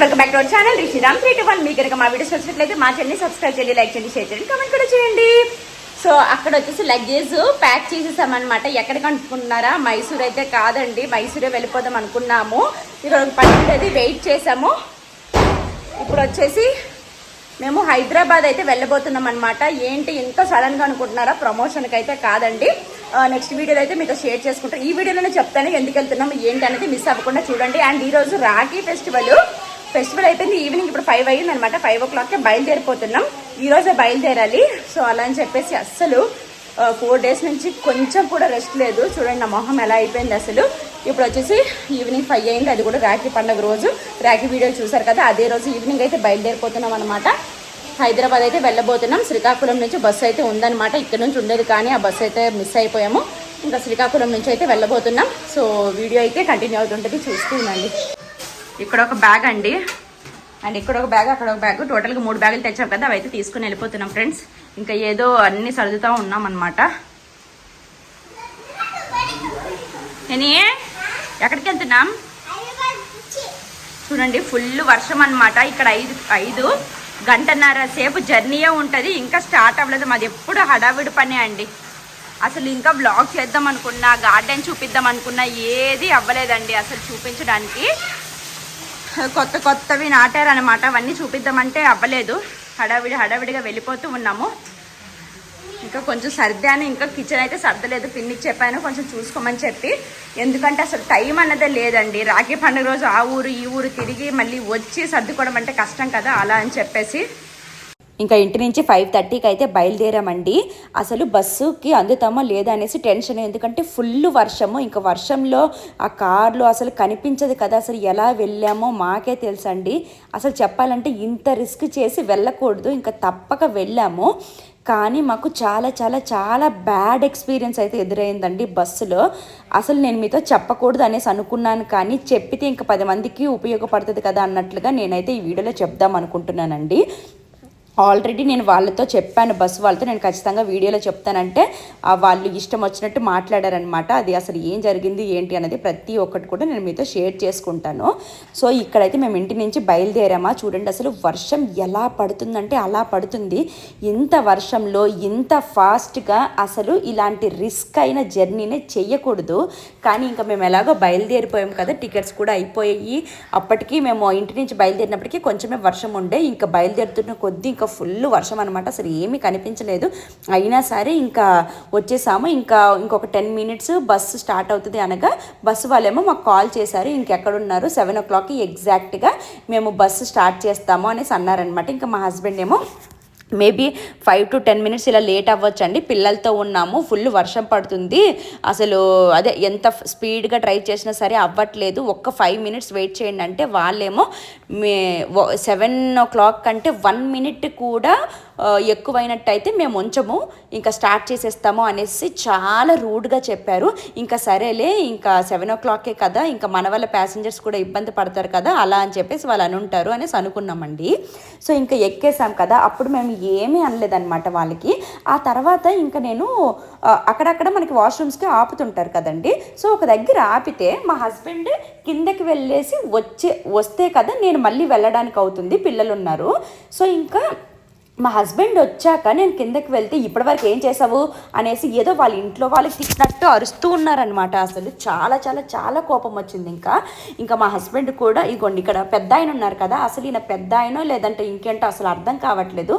Welcome back to our channel Rishiram three two one మీ కనుక మా videos వచ్చినట్లయితే మా ఛానల్ని సబ్స్క్రైబ్ చేయండి లైక్ చేయండి షేర్ చేయండి కామెంట్ కూడా చేయండి. సో అక్కడ వచ్చేసి లగేజ్ ప్యాక్ చేసేసామన్నమాట. ఎక్కడికి అనుకున్నారా మైసూర్ అయితే కాదండి. మైసూరే వెళ్ళిపోదాం అనుకున్నాము. ఇక్కడ పన్నెండు వెయిట్ చేసాము. ఇప్పుడు వచ్చేసి మేము హైదరాబాద్ అయితే వెళ్ళబోతున్నాం అనమాట ఏంటి ఇంత సడన్గా అనుకుంటున్నారా? ప్రమోషన్కి అయితే కాదండి. Uh, నెక్స్ట్ వీడియోలో అయితే మీతో షేర్ చేసుకుంటాం. ఈ వీడియోలోనే చెప్తాను ఎందుకు వెళ్తున్నాము ఏంటి అనేది మిస్ అవ్వకుండా చూడండి. అండ్ ఈరోజు రాఖీ ఫెస్టివల్ ఫెస్టివల్ అయిపోయింది ఈవినింగ్ ఇప్పుడు ఫైవ్ అయ్యింది అనమాట ఫైవ్ ఓ క్లాక్కి బయలుదేరిపోతున్నాం. ఈ రోజే బయలుదేరాలి. సో అలా అని చెప్పేసి అస్సలు ఫోర్ డేస్ నుంచి కొంచెం కూడా రెస్ట్ లేదు. చూడండి నా మొహం ఎలా అయిపోయింది అసలు. ఇప్పుడు వచ్చేసి ఈవినింగ్ ఫైవ్ అయింది. అది కూడా రాఖీ పండుగ రోజు. రాఖీ వీడియో చూసారు కదా అదే రోజు ఈవినింగ్ అయితే బయలుదేరిపోతున్నాం అనమాట. హైదరాబాద్ అయితే వెళ్ళబోతున్నాం. శ్రీకాకుళం నుంచి బస్సు అయితే ఉందన్నమాట ఇక్కడ నుంచి ఉండేది కానీ ఆ బస్సు అయితే మిస్ అయిపోయాము. ఇంకా శ్రీకాకుళం నుంచి అయితే వెళ్ళబోతున్నాం. సో వీడియో అయితే కంటిన్యూ అవుతుంటుంది. చూస్తూ ఉండండి. ఇక్కడ ఒక బ్యాగ్ అండి. అండ్ ఇక్కడ ఒక బ్యాగ్ అక్కడ ఒక బ్యాగ్. టోటల్గా మూడు బ్యాగులు తెచ్చాం కదా అవి అయితే తీసుకుని వెళ్ళిపోతున్నాం ఫ్రెండ్స్. ఇంకా ఏదో అన్ని సర్దుతూ ఉన్నాం అనమాట నేను ఎక్కడికి వెళ్తున్నాం? చూడండి ఫుల్ వర్షం అనమాట ఇక్కడ ఐదు ఐదు గంటన్నర సేపు జర్నీయే ఉంటుంది. ఇంకా స్టార్ట్ అవ్వలేదు. మాది ఎప్పుడు హడావిడి పని అండి. అసలు ఇంకా బ్లాగ్ చేద్దాం అనుకున్నా గార్డెన్ చూపిద్దాం అనుకున్నా ఏది అవ్వలేదండి అసలు చూపించడానికి. కొత్త కొత్తవి నాటారనమాట అవన్నీ చూపిద్దామంటే అవ్వలేదు. హడావిడి హడావిడిగా వెళ్ళిపోతూ ఉన్నాము. ఇంకా కొంచెం సర్దాను ఇంకా కిచెన్ అయితే సర్దలేదు. పిన్నికి చెప్పాను కొంచెం చూసుకోమని చెప్పి. ఎందుకంటే అసలు టైం అన్నదే లేదండి. రాఖీ పండుగ రోజు ఆ ఊరు ఈ ఊరు తిరిగి మళ్ళీ వచ్చి సర్దుకోవడం అంటే కష్టం కదా అలా అని చెప్పేసి. ఇంకా ఇంటి నుంచి ఫైవ్ థర్టీకి అయితే బయలుదేరామండి. అసలు బస్సుకి అందుతామో లేదా అనేసి టెన్షన్ ఎందుకంటే ఫుల్ వర్షము. ఇంకా వర్షంలో ఆ కార్లో అసలు కనిపించదు కదా అసలు ఎలా వెళ్ళామో మాకే తెలుసండి. అసలు చెప్పాలంటే ఇంత రిస్క్ చేసి వెళ్ళకూడదు ఇంకా తప్పక వెళ్ళాము. కానీ మాకు చాలా చాలా చాలా బ్యాడ్ ఎక్స్పీరియన్స్ అయితే ఎదురైందండి బస్సులో. అసలు నేను మీతో చెప్పకూడదు అనేసి అనుకున్నాను కానీ చెప్పితే ఇంకా పది మందికి ఉపయోగపడుతుంది కదా అన్నట్లుగా నేనైతే ఈ వీడియోలో చెప్దాం అనుకుంటున్నానండి. ఆల్రెడీ నేను వాళ్ళతో చెప్పాను బస్సు వాళ్ళతో. నేను ఖచ్చితంగా వీడియోలో చెప్తానంటే వాళ్ళు ఇష్టం వచ్చినట్టు మాట్లాడారనమాట అది అసలు ఏం జరిగింది ఏంటి అనేది ప్రతి ఒక్కటి కూడా నేను మీతో షేర్ చేసుకుంటాను. సో ఇక్కడైతే మేము ఇంటి నుంచి బయలుదేరామా? చూడండి అసలు వర్షం ఎలా పడుతుందంటే అలా పడుతుంది. ఇంత వర్షంలో ఇంత ఫాస్ట్గా అసలు ఇలాంటి రిస్క్ అయిన జర్నీనే చెయ్యకూడదు. కానీ ఇంకా మేము ఎలాగో బయలుదేరిపోయాం కదా టికెట్స్ కూడా అయిపోయాయి. అప్పటికి మేము ఇంటి నుంచి బయలుదేరినప్పటికీ కొంచెమే వర్షం ఉండే. ఇంకా బయలుదేరుతున్న కొద్దీ ఇంకా ఫుల్ వర్షం అనమాట అసలు ఏమీ కనిపించలేదు. అయినా సరే ఇంకా వచ్చేసాము. ఇంకా ఇంకొక టెన్ మినిట్స్ బస్సు స్టార్ట్ అవుతుంది అనగా బస్సు వాళ్ళేమో మాకు కాల్ చేశారు. ఇంకెక్కడున్నారు? సెవెన్ ఓ క్లాక్కి ఎగ్జాక్ట్గా మేము బస్సు స్టార్ట్ చేస్తాము అనేసి అన్నారనమాట ఇంకా మా హస్బెండ్ ఏమో maybe five to ten minutes ఇలా లేట్ అవ్వచ్చు అండి పిల్లలతో ఉన్నాము ఫుల్ వర్షం పడుతుంది. అసలు అదే ఎంత స్పీడ్గా డ్రైవ్ చేసినా సరే అవ్వట్లేదు. ఒక్క ఫైవ్ మినిట్స్ వెయిట్ చేయండి అంటే వాళ్ళేమో మే సెవెన్ ఓ క్లాక్ కంటే వన్ మినిట్ కూడా ఎక్కువైనట్టయితే మేము ఉంచము. ఇంకా స్టార్ట్ చేసేస్తాము అనేసి చాలా రూడ్గా చెప్పారు. ఇంకా సరేలే ఇంకా సెవెన్ ఓ క్లాకే కదా ఇంకా మన వల్ల ప్యాసింజర్స్ కూడా ఇబ్బంది పడతారు కదా అలా అని చెప్పేసి వాళ్ళు అనుంటారు అనేసి అనుకున్నామండి. సో ఇంకా ఎక్కేసాం కదా అప్పుడు మేము ఏమీ అనలేదన్నమాట వాళ్ళకి. ఆ తర్వాత ఇంకా నేను అక్కడక్కడ మనకి వాష్రూమ్స్కి ఆపుతుంటారు కదండి. సో ఒక దగ్గర ఆపితే మా హస్బెండ్ కిందకి వెళ్ళేసి వచ్చే వస్తే కదా నేను మళ్ళీ వెళ్ళడానికి అవుతుంది పిల్లలు ఉన్నారు సో ఇంకా మా హస్బెండ్ వచ్చాక నేను కిందకి వెళ్తే ఇప్పటివరకు ఏం చేసావు అనేసి ఏదో వాళ్ళ ఇంట్లో వాళ్ళకి తిట్టినట్టు అరుస్తూ ఉన్నారనమాట అసలు చాలా చాలా చాలా కోపం వచ్చింది ఇంకా. ఇంకా మా హస్బెండ్ కూడా ఇగోండి ఇక్కడ పెద్ద ఆయన ఉన్నారు కదా అసలు ఈయన పెద్ద ఆయనో లేదంటే ఇంకేంటో అసలు అర్థం కావట్లేదు.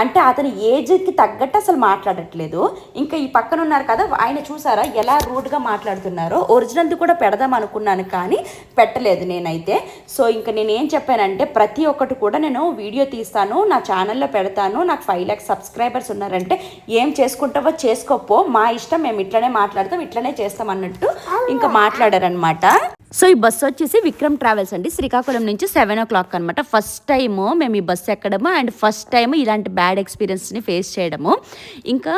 అంటే అతని ఏజ్కి తగ్గట్టు అసలు మాట్లాడట్లేదు. ఇంకా ఈ పక్కన ఉన్నారు కదా ఆయన చూసారా ఎలా రూడ్గా మాట్లాడుతున్నారో. ఒరిజినల్ది కూడా పెడదాం అనుకున్నాను కానీ పెట్టలేదు నేనైతే. సో ఇంకా నేను ఏం చెప్పానంటే ప్రతి ఒక్కటి కూడా నేను వీడియో తీస్తాను నా ఛానల్లో పెడతాను నాకు ఫైవ్ ల్యాక్స్ సబ్స్క్రైబర్స్ ఉన్నారంటే ఏం చేసుకుంటావో చేసుకోపో. మా ఇష్టం మేము ఇట్లనే మాట్లాడతాం ఇట్లనే చేస్తాం అన్నట్టు ఇంకా మాట్లాడారనమాట సో ఈ బస్సు వచ్చేసి విక్రమ్ ట్రావెల్స్ అండి. శ్రీకాకుళం నుంచి సెవెన్ ఓ క్లాక్ అనమాట ఫస్ట్ టైము మేము ఈ బస్సు ఎక్కడము. అండ్ ఫస్ట్ టైం ఇలాంటి బ్యాడ్ ఎక్స్పీరియన్స్ని ఫేస్ చేయడము. ఇంకా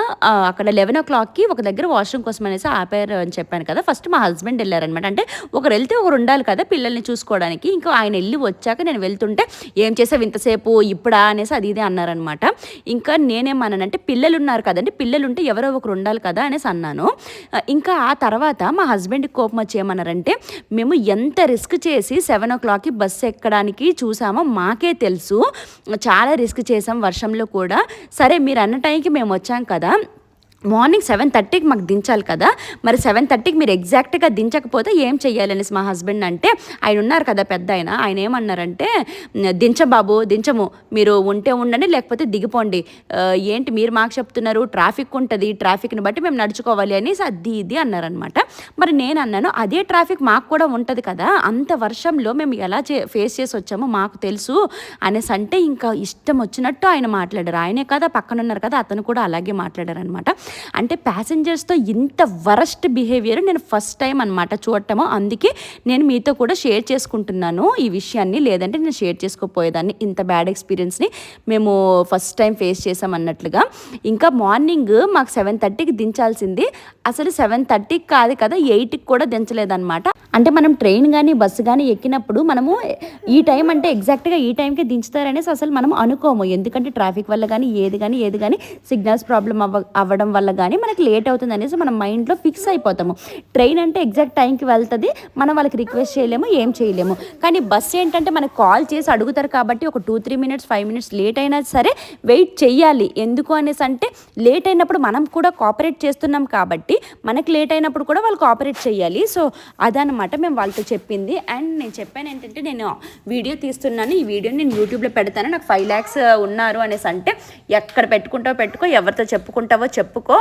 అక్కడ లెవెన్ ఓ క్లాక్కి ఒక దగ్గర వాష్రూమ్ కోసం అనేసి ఆపారు అని చెప్పాను కదా. ఫస్ట్ మా హస్బెండ్ వెళ్ళారనమాట అంటే ఒకరు వెళ్తే ఒకరు ఉండాలి కదా పిల్లల్ని చూసుకోవడానికి. ఇంకా ఆయన వెళ్ళి వచ్చాక నేను వెళ్తుంటే ఏం చేసావు ఇంతసేపు? ఇప్పుడా? అనేసి అది ఇదే అన్నారనమాట ఇంకా నేనేమన్నానంటే పిల్లలు ఉన్నారు కదండి. పిల్లలు ఉంటే ఎవరో ఒకరు ఉండాలి కదా అనేసి అన్నాను. ఇంకా ఆ తర్వాత మా హస్బెండ్కి కోపం వచ్చి ఏమన్నారంటే మేము మేము ఎంత రిస్క్ చేసి సెవెన్ ఓ క్లాక్కి బస్సు ఎక్కడానికి చూసామో మాకే తెలుసు. చాలా రిస్క్ చేసాం వర్షంలో కూడా. సరే మీరు అన్న టైంకి మేము వచ్చాం కదా. మార్నింగ్ సెవెన్ థర్టీకి మాకు దించాలి కదా. మరి సెవెన్ థర్టీకి మీరు ఎగ్జాక్ట్గా దించకపోతే ఏం చెయ్యాలనేసి మా హస్బెండ్ అంటే ఆయన ఉన్నారు కదా పెద్ద ఆయన ఆయన ఏమన్నారంటే దించ బాబు దించము మీరు ఉంటే ఉండండి లేకపోతే దిగిపోండి. ఏంటి మీరు మాకు చెప్తున్నారు ట్రాఫిక్ ఉంటుంది ట్రాఫిక్ని బట్టి మేము నడుచుకోవాలి అనేసి అది ఇది అన్నారనమాట మరి నేను అన్నాను అదే ట్రాఫిక్ మాకు కూడా ఉంటుంది కదా అంత వర్షంలో మేము ఎలా చే ఫేస్ చేసి వచ్చామో మాకు తెలుసు అనేసి అంటే ఇంకా ఇష్టం వచ్చినట్టు ఆయన మాట్లాడారు. ఆయనే కదా పక్కన ఉన్నారు కదా అతను కూడా అలాగే మాట్లాడారు అనమాట అంటే ప్యాసింజర్స్తో ఇంత వరస్ట్ బిహేవియర్ నేను ఫస్ట్ టైం అనమాట చూడటము. అందుకే నేను మీతో కూడా షేర్ చేసుకుంటున్నాను ఈ విషయాన్ని. లేదంటే నేను షేర్ చేసుకోపోయేదాన్ని ఇంత బ్యాడ్ ఎక్స్పీరియన్స్ని మేము ఫస్ట్ టైం ఫేస్ చేసాం అన్నట్లుగా. ఇంకా మార్నింగ్ మాకు సెవెన్ థర్టీకి దించాల్సింది. అసలు సెవెన్ థర్టీకి కాదు కదా ఎయిట్కి కూడా దించలేదన్నమాట. అంటే మనం ట్రైన్ కానీ బస్సు కానీ ఎక్కినప్పుడు మనము ఈ టైం అంటే ఎగ్జాక్ట్గా ఈ టైంకి దించుతారనేసి అసలు మనం అనుకోము. ఎందుకంటే ట్రాఫిక్ వల్ల కానీ ఏది కానీ ఏది కానీ సిగ్నల్స్ ప్రాబ్లం అవ్వ అవ్వడం వల్ల కానీ మనకి లేట్ అవుతుంది అనేసి మనం మైండ్లో ఫిక్స్ అయిపోతాము. ట్రైన్ అంటే ఎగ్జాక్ట్ టైంకి వెళ్తుంది. మనం వాళ్ళకి రిక్వెస్ట్ చేయలేము ఏం చేయలేము. కానీ బస్సు ఏంటంటే మనకు కాల్ చేసి అడుగుతారు కాబట్టి ఒక two three minutes five minutes late అయినా సరే వెయిట్ చేయాలి ఎందుకు అనేసి అంటే లేట్ అయినప్పుడు మనం కూడా కోఆపరేట్ చేస్తున్నాం కాబట్టి మనకి లేట్ అయినప్పుడు కూడా వాళ్ళు కోఆపరేట్ చేయాలి సో అదనమాట. మేము వాళ్ళతో చెప్పింది. అండ్ నేను చెప్పాను ఏంటంటే నేను వీడియో తీస్తున్నాను. ఈ వీడియోని నేను యూట్యూబ్లో పెడతాను. నాకు ఫైవ్ ల్యాక్స్ ఉన్నారు అనేసి అంటే ఎక్కడ పెట్టుకుంటావో పెట్టుకో ఎవరితో చెప్పుకుంటావో చెప్పుకో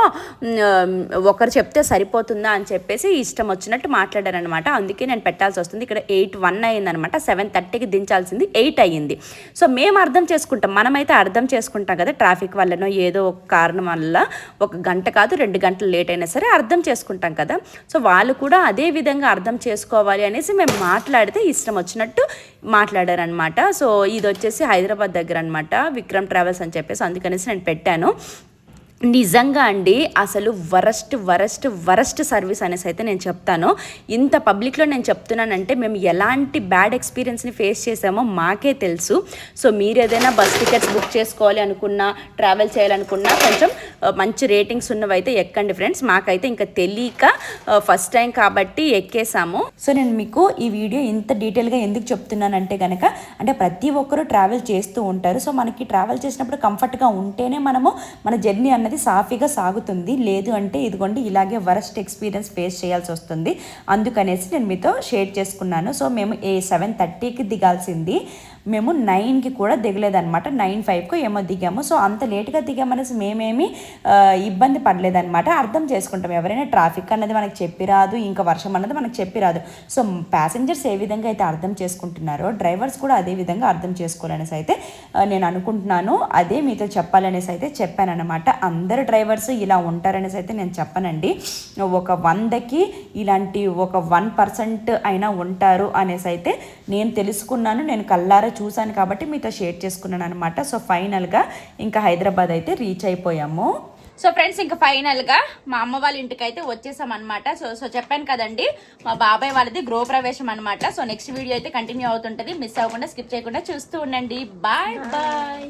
ఒకరు చెప్తే సరిపోతుందా అని చెప్పేసి ఇష్టం వచ్చినట్టు మాట్లాడారనమాట అందుకే నేను పెట్టాల్సి వస్తుంది. ఇక్కడ ఎయిట్ వన్ అయ్యిందనమాట సెవెన్ థర్టీకి దించాల్సింది ఎయిట్ అయ్యింది. సో మేము అర్థం చేసుకుంటాం. మనమైతే అర్థం చేసుకుంటాం కదా ట్రాఫిక్ వల్లనో ఏదో ఒక కారణం వల్ల ఒక గంట కాదు రెండు గంటలు లేట్ అయినా సరే అర్థం చేసుకుంటాం కదా. సో వాళ్ళు కూడా అదే విధంగా అర్థం చేసుకోవాలి అనేసి మేము మాట్లాడితే ఇష్టం వచ్చినట్టు మాట్లాడారనమాట సో ఇది వచ్చేసి హైదరాబాద్ దగ్గర అనమాట విక్రమ్ ట్రావెల్స్ అని చెప్పేసి అందుకనేసి నేను పెట్టాను. నిజంగా అండి అసలు వరస్ట్ వరస్ట్ వరస్ట్ సర్వీస్ అనేసి అయితే నేను చెప్తాను. ఇంత పబ్లిక్లో నేను చెప్తున్నానంటే మేము ఎలాంటి బ్యాడ్ ఎక్స్పీరియన్స్ని ఫేస్ చేసామో మాకే తెలుసు. సో మీరు ఏదైనా బస్ టికెట్స్ బుక్ చేసుకోవాలి అనుకున్నా ట్రావెల్ చేయాలనుకున్నా కొంచెం మంచి రేటింగ్స్ ఉన్నవైతే ఎక్కండి ఫ్రెండ్స్. మాకైతే ఇంకా తెలియక ఫస్ట్ టైం కాబట్టి ఎక్కేసాము. సో నేను మీకు ఈ వీడియో ఇంత డీటెయిల్గా ఎందుకు చెప్తున్నానంటే కనుక అంటే ప్రతి ఒక్కరూ ట్రావెల్ చేస్తూ ఉంటారు. సో మనకి ట్రావెల్ చేసినప్పుడు కంఫర్ట్గా ఉంటేనే మనము మన జర్నీ అన్నది సాఫీగా సాగుతుంది. లేదు అంటే ఇదిగోండి ఇలాగే వరస్ట్ ఎక్స్పీరియన్స్ ఫేస్ చేయాల్సి వస్తుంది. అందుకనేసి నేను మీతో షేర్ చేసుకున్నాను. సో మేము ఏ సెవెన్ థర్టీకి దిగాల్సింది. మేము నైన్కి కూడా దిగలేదన్నమాట. నైన్ ఫైవ్కు ఏమో దిగాము. సో అంత లేట్గా దిగామనేసి మేమేమి ఇబ్బంది పడలేదన్నమాట. అర్థం చేసుకుంటాం. ఎవరైనా ట్రాఫిక్ అన్నది మనకు చెప్పి రాదు ఇంకా వర్షం అన్నది మనకు చెప్పి రాదు సో ప్యాసింజర్స్ ఏ విధంగా అయితే అర్థం చేసుకుంటున్నారో డ్రైవర్స్ కూడా అదే విధంగా అర్థం చేసుకోవాలనేసి అయితే నేను అనుకుంటున్నాను. అదే మీతో చెప్పాలనేసి అయితే చెప్పానమాట అందరు డ్రైవర్స్ ఇలా ఉంటారనేసి అయితే నేను చెప్పనండి. ఒక వందకి ఇలాంటి ఒక వన్ పర్సెంట్ అయినా ఉంటారు అనేసి అయితే నేను తెలుసుకున్నాను. నేను కల్లారా చూశాను కాబట్టి మీతో షేర్ చేసుకున్నాను అనమాట సో ఫైనల్గా ఇంకా హైదరాబాద్ అయితే రీచ్ అయిపోయాము. సో ఫ్రెండ్స్ ఇంకా ఫైనల్గా మా అమ్మ వాళ్ళ ఇంటికి అయితే వచ్చేసాం అనమాట సో సో చెప్పాను కదండి మా బాబాయ్ వాళ్ళది గృహప్రవేశం అనమాట సో నెక్స్ట్ వీడియో అయితే కంటిన్యూ అవుతుంటుంది. మిస్ అవ్వకుండా స్కిప్ చేయకుండా చూస్తూ ఉండండి. Bye bye